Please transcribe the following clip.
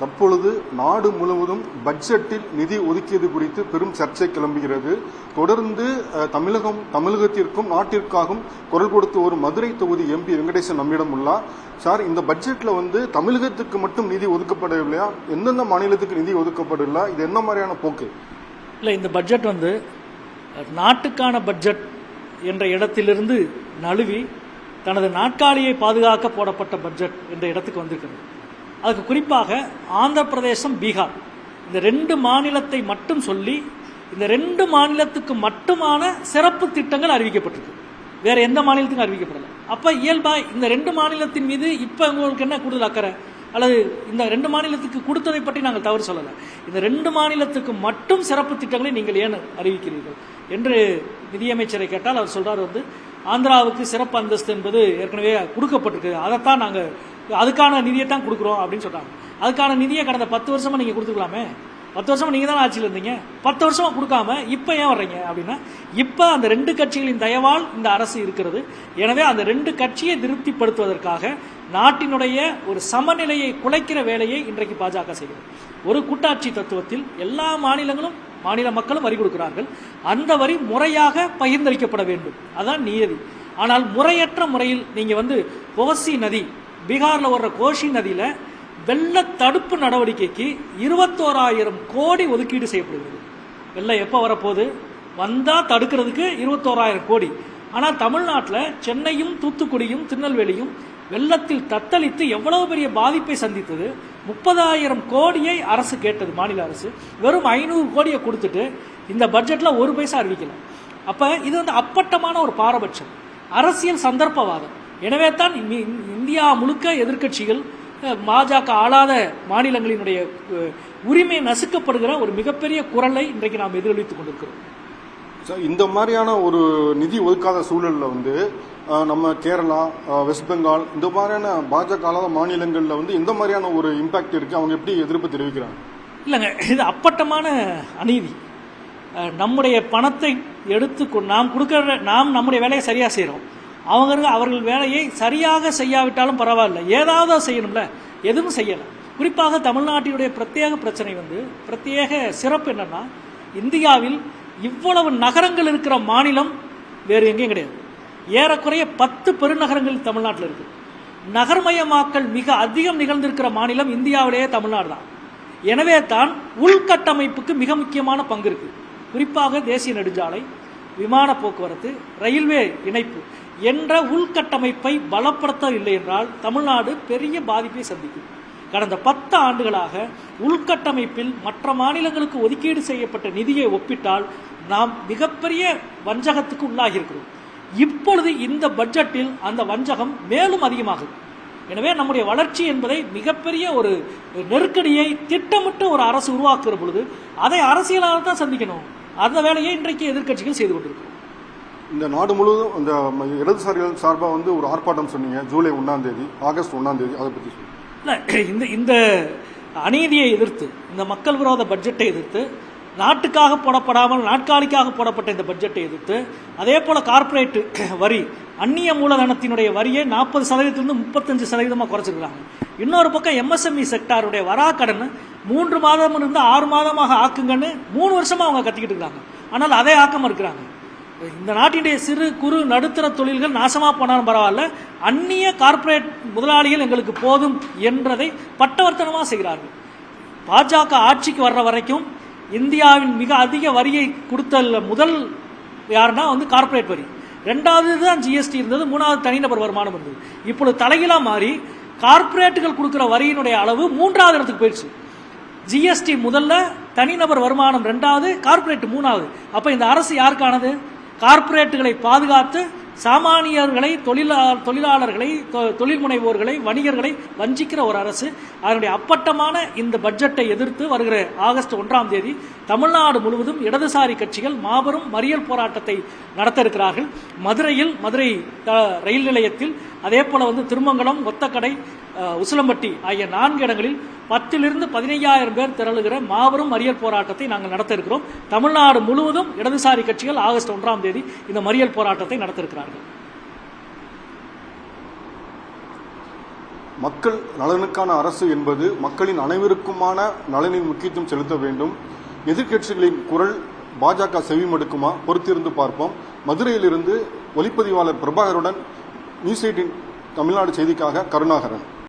தற்பொழுது நாடு முழுவதும் பட்ஜெட்டில் நிதி ஒதுக்கியது குறித்து பெரும் சர்ச்சை கிளம்புகிறது. தொடர்ந்து தமிழகம் தமிழகத்திற்கும் நாட்டிற்காகவும் குரல் கொடுத்து ஒரு மதுரை தொகுதி எம்பி வெங்கடேசன் நம்மிடம் உள்ளார். சார் இந்த பட்ஜெட்ல வந்து தமிழகத்துக்கு மட்டும் நிதி ஒதுக்கப்படவில்லையா? எந்தெந்த மாநிலத்துக்கு நிதி ஒதுக்கப்படவில்லை இது என்ன மாதிரியான போக்கு? இல்லை இந்த பட்ஜெட் வந்து நாட்டுக்கான பட்ஜெட் என்ற இடத்திலிருந்து நழுவி தனது நாட்காலியை பாதுகாக்க போடப்பட்ட பட்ஜெட் என்ற இடத்துக்கு வந்திருக்கிறது. அதுக்கு குறிப்பாக ஆந்திர பிரதேசம் பீகார். இந்த ரெண்டு மாநிலத்தை மட்டும் சொல்லி இந்த ரெண்டு மாநிலத்துக்கு மட்டுமான சிறப்பு திட்டங்கள் அறிவிக்கப்பட்டிருக்கு. வேற எந்த மாநிலத்துக்கும் அறிவிக்கப்படலை. அப்ப இயல்பா இந்த ரெண்டு மாநிலத்தின் மீது இப்ப உங்களுக்கு என்ன கூடுதல் அக்கறை? அல்லது இந்த ரெண்டு மாநிலத்துக்கு கொடுத்ததை பற்றி நாங்கள் தவறு சொல்லலை. இந்த ரெண்டு மாநிலத்துக்கு மட்டும் சிறப்பு திட்டங்களை நீங்கள் ஏன் அறிவிக்கிறீர்கள்? என்று நிதியமைச்சரை கேட்டால் அவர் சொல்றாரு வந்து ஆந்திராவுக்கு சிறப்பு அந்தஸ்து என்பது ஏற்கனவே கொடுக்கப்பட்டிருக்கு. அதைத்தான் நாங்கள் அதுக்கான நிதியை தான் கொடுக்குறோம் அப்படின்னு சொல்கிறாங்க அதுக்கான நிதியை கடந்த பத்து வருஷமா நீங்க கொடுத்துக்கலாமே பத்து வருஷமா நீங்க தான் ஆட்சியில் இருந்தீங்க. பத்து வருஷமா கொடுக்காம இப்ப ஏன் வர்றீங்க அப்படின்னா இப்ப அந்த ரெண்டு கட்சிகளின் தயவால் இந்த அரசு இருக்கிறது. எனவே அந்த ரெண்டு கட்சியை திருப்திப்படுத்துவதற்காக நாட்டினுடைய ஒரு சமநிலையை குலைக்கிற வேலையை இன்றைக்கு பாஜக செய்கிறது. ஒரு கூட்டாட்சி தத்துவத்தில் எல்லா மாநிலங்களும் மாநில மக்களும் வரி கொடுக்கிறார்கள். அந்த வரி முறையாக பகிர்ந்தளிக்கப்பட வேண்டும். அதான் நியதி ஆனால் முறையற்ற முறையில் நீங்க வந்து கோசி நதி பீகாரில் வர்ற கோஷி நதியில் வெள்ள தடுப்பு நடவடிக்கைக்கு இருபத்தோராயிரம் கோடி ஒதுக்கீடு செய்யப்படுகிறது. வெள்ளம் எப்போ வரப்போகுது? வந்தால் தடுக்கிறதுக்கு இருபத்தோராயிரம் கோடி. ஆனால் தமிழ்நாட்டில் சென்னையும் தூத்துக்குடியும் திருநெல்வேலியும் வெள்ளத்தில் தத்தளித்து எவ்வளவு பெரிய பாதிப்பை சந்தித்தது? முப்பதாயிரம் கோடியை அரசு கேட்டது மாநில அரசு. வெறும் ஐநூறு கோடியை கொடுத்துட்டு இந்த பட்ஜெட்டில் ஒரு பைசா அறிவிக்கல. அப்போ இது வந்து அப்பட்டமான ஒரு பாரபட்சம். அரசியல் சந்தர்ப்பவாதம். எனவே தான் இந்தியா முழுக்க எதிர்க்கட்சிகள் அஹ், பாஜக ஆளாத மாநிலங்களினுடைய உரிமை நசுக்கப்படுகிற ஒரு மிகப்பெரிய குரலை இன்றைக்கு நாம் எதிரொலித்துக் கொண்டிருக்கிறோம். இந்த மாதிரியான ஒரு நிதி ஒதுக்காத சூழல்ல வந்து நம்ம கேரளா வெஸ்ட் பெங்கால் இந்த மாதிரியான பாஜக அல்லாத மாநிலங்கள்ல வந்து எந்த மாதிரியான ஒரு இம்பாக்ட் இருக்கு. அவங்க எப்படி எதிர்ப்பு தெரிவிக்கிறாங்க? இல்லைங்க இது அப்பட்டமான அநீதி. நம்முடைய பணத்தை எடுத்து நாம் கொடுக்கிற நாம் நம்முடைய வேலையை சரியாக செய்கிறோம் அவங்க அவர்கள் வேலையை சரியாக செய்யாவிட்டாலும் பரவாயில்ல. ஏதாவது செய்யணும்ல. எதுவும் செய்யலை. குறிப்பாக தமிழ்நாட்டினுடைய பிரத்யேக பிரச்சனை வந்து பிரத்யேக சிறப்பு என்னென்னா இந்தியாவில் இவ்வளவு நகரங்கள் இருக்கிற மாநிலம் வேறு எங்கேயும் கிடையாது. ஏறக்குறைய பத்து பெருநகரங்கள் தமிழ்நாட்டில் இருக்குது நகர்மயமாக்கல் மிக அதிகம் நிகழ்ந்திருக்கிற மாநிலம் இந்தியாவிலேயே தமிழ்நாடு தான். எனவே தான் உள்கட்டமைப்புக்கு மிக முக்கியமான பங்கு இருக்குது குறிப்பாக தேசிய நெடுஞ்சாலை விமான போக்குவரத்து ரயில்வே இணைப்பு. என்ற உள்கட்டமைப்பை பலப்படுத்தவில்லை என்றால் தமிழ்நாடு பெரிய பாதிப்பை சந்திக்கும். கடந்த பத்து ஆண்டுகளாக உள்கட்டமைப்பில் மற்ற மாநிலங்களுக்கு ஒதுக்கீடு செய்யப்பட்ட நிதியை ஒப்பிட்டால் நாம் மிகப்பெரிய வஞ்சகத்துக்கு உள்ளாகியிருக்கிறோம். இப்பொழுது இந்த பட்ஜெட்டில் அந்த வஞ்சகம் மேலும் அதிகமாகும் எனவே நம்முடைய வளர்ச்சி என்பதை மிகப்பெரிய ஒரு நெருக்கடியை திட்டமிட்டு ஒரு அரசு உருவாக்குற பொழுது அதை அரசியலாக தான் சந்திக்கணும். அந்த வேலையை இன்றைக்கு எதிர்கட்சிகள் செய்து கொண்டிருக்கிறோம். இந்த நாடு முழுவதும் இந்த இடதுசாரிகள் சார்பாக வந்து ஒரு ஆர்ப்பாட்டம் சொன்னீங்க ஜூலை ஒன்றாம் தேதி ஆகஸ்ட் ஒன்றாம் தேதி அதை பற்றி சொல்லுங்க. இந்த இந்த அநீதியை எதிர்த்து இந்த மக்கள் விரோத பட்ஜெட்டை எதிர்த்து நாட்டுக்காக போடப்படாமல் நாட்காலிக்காக போடப்பட்ட இந்த பட்ஜெட்டை எதிர்த்து அதே போல் கார்ப்பரேட் வரி அந்நிய மூலதனத்தினுடைய வரியை நாற்பது சதவீதத்திலிருந்து முப்பத்தஞ்சு சதவீதமாக குறைச்சிருக்கிறாங்க. இன்னொரு பக்கம் எம்எஸ்எம்இ செக்டாருடைய வராக்கடன் மூன்று மாதம் இருந்து ஆறு மாதமாக ஆக்குங்கன்னு மூணு வருஷமாக அவங்க கத்திக்கிட்டு இருக்காங்க. ஆனால் அதை ஆக்காம இருக்கிறாங்க. இந்த நாட்டினுடைய சிறு குறு நடுத்தர தொழில்கள் நாசமாக போனாலும் பரவாயில்ல. அந்நிய கார்ப்பரேட் முதலாளிகள் எங்களுக்கு போதும் என்றதை பட்டவர்த்தனமாக செய்கிறார்கள். பாஜக ஆட்சிக்கு வர்ற வரைக்கும் இந்தியாவின் மிக அதிக வரியை கொடுத்த முதல் யாருன்னா வந்து கார்ப்பரேட் வரி. ரெண்டாவது தான் ஜிஎஸ்டி இருந்தது மூணாவது தனிநபர் வருமானம் இருந்தது. இப்பொழுது தலைகளாக மாறி கார்ப்பரேட்டுகள் கொடுக்குற வரியினுடைய அளவு மூன்றாவது இடத்துக்கு போயிடுச்சு. ஜிஎஸ்டி முதல்ல தனிநபர் வருமானம் ரெண்டாவது கார்ப்பரேட் மூணாவது. அப்போ இந்த அரசு யாருக்கானது? கார்ப்பரேட்டுகளை பாதுகாத்து சாமானியர்களை தொழிலா தொழிலாளர்களை தொ- தொழில் முனைவோர்களை வணிகர்களை வஞ்சிக்கிற ஒரு அரசு. அதனுடைய அப்பட்டமான இந்த பட்ஜெட்டை எதிர்த்து வருகிற ஆகஸ்ட் ஒன்றாம் தேதி தமிழ்நாடு முழுவதும் இடதுசாரி கட்சிகள் மாபெரும் மறியல் போராட்டத்தை நடத்த இருக்கிறார்கள் மதுரையில் மதுரை ரயில் நிலையத்தில் அதே போல வந்து திருமங்கலம் ஒத்தக்கடை உசிலம்பட்டி ஆகிய நான்கு இடங்களில் பத்திலிருந்து பதினையாயிரம் பேர் திரளுகிற மாபெரும் மறியல் போராட்டத்தை நாங்கள் நடத்த இருக்கிறோம் தமிழ்நாடு முழுவதும் இடதுசாரி கட்சிகள் ஆகஸ்ட் ஒன்றாம் தேதி இந்த மறியல் போராட்டத்தை நடத்த மக்கள் நலனுக்கான அரசு என்பது மக்களின் அனைவருக்குமான நலனின் முக்கியத்துவம் செலுத்த வேண்டும். எதிர்கட்சிகளின் குரல் பாஜக செவிமடுக்குமா? பொறுத்திருந்து பார்ப்போம். மதுரையிலிருந்து ஒளிப்பதிவாளர் பிரபாகருடன் நியூஸ் எயிட்டின் தமிழ்நாடு செய்திக்காக கருணாகரன்.